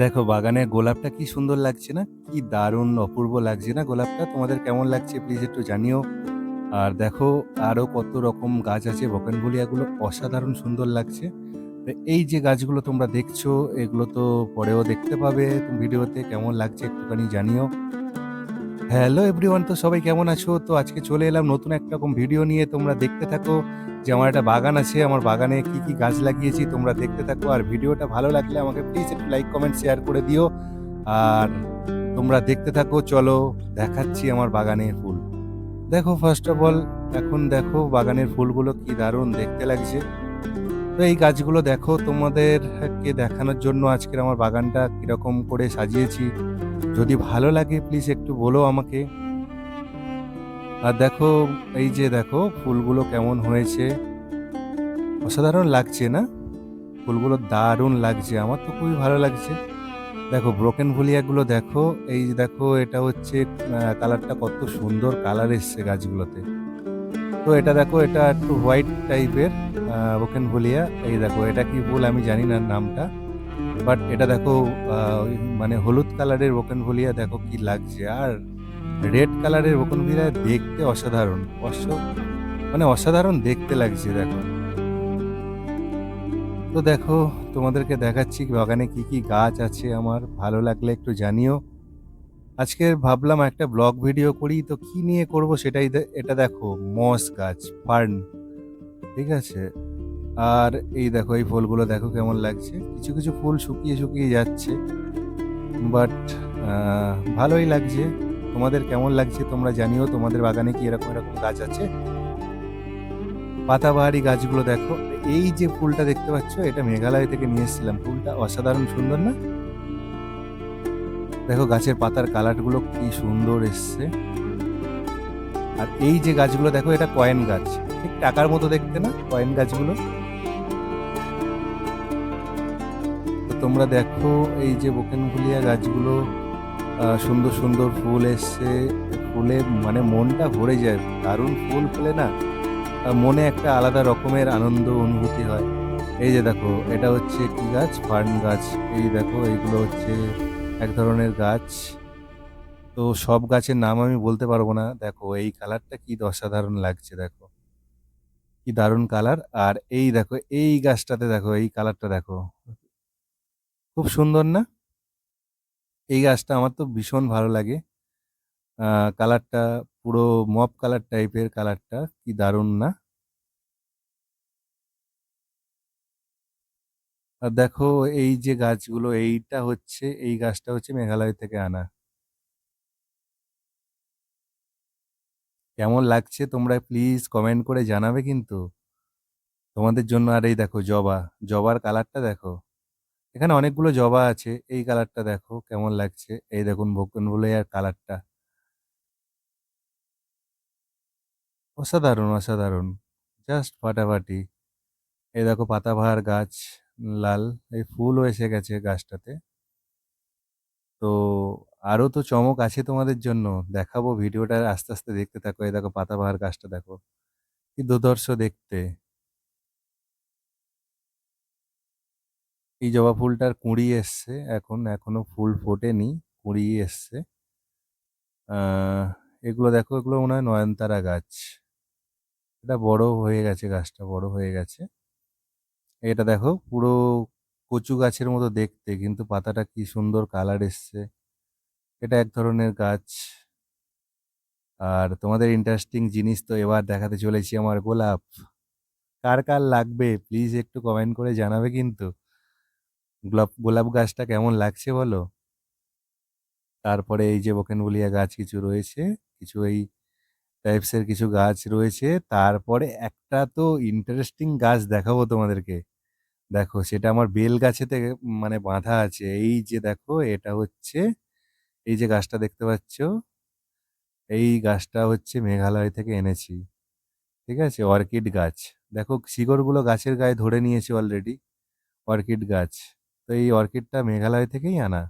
দেখো, বাগানের গোলাপটা কি সুন্দর লাগছে না? কি দারুণ অপূর্ব লাগছে না গোলাপটা? তোমাদের কেমন লাগছে প্লিজ একটু জানিও। আর দেখো আরও কত রকম গাছ আছে বগেনভেলিয়াগুলো অসাধারণ সুন্দর লাগছে। এই যে গাছগুলো তোমরা দেখছ, এগুলো তো পরেও দেখতে পাবে ভিডিওতে কেমন লাগছে একটুখানি জানিও। হ্যালো এভরিওয়ান তো সবাই কেমন আছো? তো আজকে চলে এলাম নতুন একটা রকম ভিডিও নিয়ে। তোমরা দেখতে থাকো যে আমার একটা বাগান আছে, আমার বাগানে কি কি গাছ লাগিয়েছি, তোমরা দেখতে থাকো। আর ভিডিওটা ভালো লাগলে আমাকে প্লিজ একটু লাইক কমেন্ট শেয়ার করে দিও। আর তোমরা দেখতে থাকো, চলো দেখাচ্ছি আমার বাগানের ফুল। দেখো ফার্স্ট অফ অল এখন দেখো বাগানের ফুলগুলো কি দারুণ দেখতে লাগছে। তো এই গাছগুলো দেখো তোমাদেরকে দেখানোর জন্য আজকের আমার বাগানটা কীরকম করে সাজিয়েছি। যদি ভালো লাগে প্লিজ একটু বলো আমাকে। আর দেখো, এই যে দেখো, ফুলগুলো কেমন হয়েছে। অসাধারণ লাগছে না? ফুলগুলো দারুণ লাগছে, আমার তো খুবই ভালো লাগছে। দেখো ব্রোকেন ভুলিয়াগুলো দেখো, এই যে দেখো, এটা হচ্ছে কালারটা কত সুন্দর কালার এসছে গাছগুলোতে। তো এটা দেখো, এটা একটু হোয়াইট টাইপের ব্রোকেন ভুলিয়া এই দেখো, এটা কি ফুল আমি জানি না নামটা। বাট এটা দেখো মানে হলুদ কালারের ব্রোকেন ভুলিয়া দেখো কি লাগছে। আর রেড কালারের বকুনভিলা দেখতে অসাধারণ। অস মানে অসাধারণ দেখতে লাগছে, দেখো। তো দেখো, তোমাদেরকে দেখাচ্ছি বাগানে কি কি গাছ আছে আমার। ভালো লাগলে একটু জানিও। আজকে ভাবলাম একটা ব্লগ ভিডিও করি, তো কি নিয়ে করব সেটাই এটা দেখো মস গাছ ফার্ন ঠিক আছে? আর এই দেখো, এই ফুলগুলো দেখো কেমন লাগছে। কিছু কিছু ফুল শুকিয়ে শুকিয়ে যাচ্ছে বাট ভালোই লাগছে। তোমাদের কেমন লাগছে তোমরা জানিও। তোমাদের বাগানে কি এরকম এরকম গাছ আছে? পাতাবাহারি গাছগুলো দেখো। এই যে ফুলটা দেখতে পাচ্ছ, এটা মেঘালয় থেকে নিয়ে এসেছিলাম। ফুলটা অসাধারণ সুন্দর না? দেখো, গাছের পাতার কালারগুলো কি সুন্দর এসছে। আর এই যে গাছগুলো, দেখো, এটা কয়েন গাছ। ঠিক টাকার মতো দেখতে না, কয়েন গাছগুলো? তোমরা দেখো এই যে বোকেনভুলিয়া গাছগুলো সুন্দর সুন্দর ফুল এসছে। ফুলে মানে মনটা ভরে যায়, দারুণ ফুল ফুলে না। মনে একটা আলাদা রকমের আনন্দ, অনুভূতি হয়। এই যে দেখো, এটা হচ্ছে কি গাছ, ফার্ন গাছ। এই দেখো, এইগুলো হচ্ছে এক ধরনের গাছ। তো সব গাছের নাম আমি বলতে পারব না। দেখো, এই কালারটা কি অসাধারণ লাগছে, দেখো। কি দারুণ কালার। আর এই দেখো, এই গাছটাতে দেখো, এই কালারটা দেখো। খুব সুন্দর না? এই গাছটা আমার তো ভীষণ ভালো লাগে। কালারটা পুরো মপ কালার টাইপের কালারটা কি দারুণ না? আর দেখো, এই যে গাছগুলো, এইটা হচ্ছে, এই গাছটা হচ্ছে মেঘালয় থেকে আনা। কেমন লাগছে তোমরা প্লিজ কমেন্ট করে জানাবে কিন্তু। তোমাদের জন্য আর এই দেখো জবা, জবার কালারটা দেখো। এখানে অনেকগুলো জবা আছে। এই কালারটা দেখো কেমন লাগছে। এই দেখুন বকুনভুলিয়ার কালারটা। অসাধারণ অসাধারণ। জাস্ট ফাটাফাটি। এই দেখো পাতাবাহার গাছ লাল। এই ফুলও এসে গেছে গাছটাতে। তো আরও তো চমক আছে তোমাদের জন্য। দেখাবো, ভিডিওটা আস্তে আস্তে দেখতে থাকো। এই দেখো পাতাবাহার গাছটা দেখো। কি দুর্ধর্ষ দেখতে। এই জবা ফুলটার কুঁড়ি এসছে, এখন, এখনও ফুল ফোটেনি কুঁড়ি এসছে। এগুলো দেখো, এগুলো মনে হয় নয়নতারা গাছ। এটা বড় হয়ে গেছে, গাছটা বড় হয়ে গেছে। এটা দেখো, পুরো কচু গাছের মতো দেখতে, কিন্তু পাতাটা কি সুন্দর কালার এসছে। এটা এক ধরনের গাছ। আর তোমাদের ইন্টারেস্টিং জিনিস তো এবার দেখাতে চলেছি আমার গোলাপ। কার কার লাগবে? প্লিজ একটু কমেন্ট করে জানাবে কিন্তু। গোলাপ গোলাপ গাছটা কেমন লাগছে বলো? তারপরে এই যে বকেনভুলিয়া গাছ কিছু রয়েছে, কিছু এই টাইপসের কিছু গাছ রয়েছে, তারপরে একটা তো ইন্টারেস্টিং গাছ দেখাবো তোমাদেরকে। দেখো, সেটা আমার বেল গাছেতে মানে বাঁধা আছে। এই যে দেখো, এটা হচ্ছে, এই যে গাছটা দেখতে পাচ্ছ, এই গাছটা হচ্ছে মেঘালয় থেকে এনেছি। ঠিক আছে? অর্কিড গাছ। দেখো, শিকড়গুলো গাছের গায়ে ধরে নিয়েছে অলরেডি অর্কিড গাছ। তো এই অর্কিডটা মেঘালয় থেকেই আনা।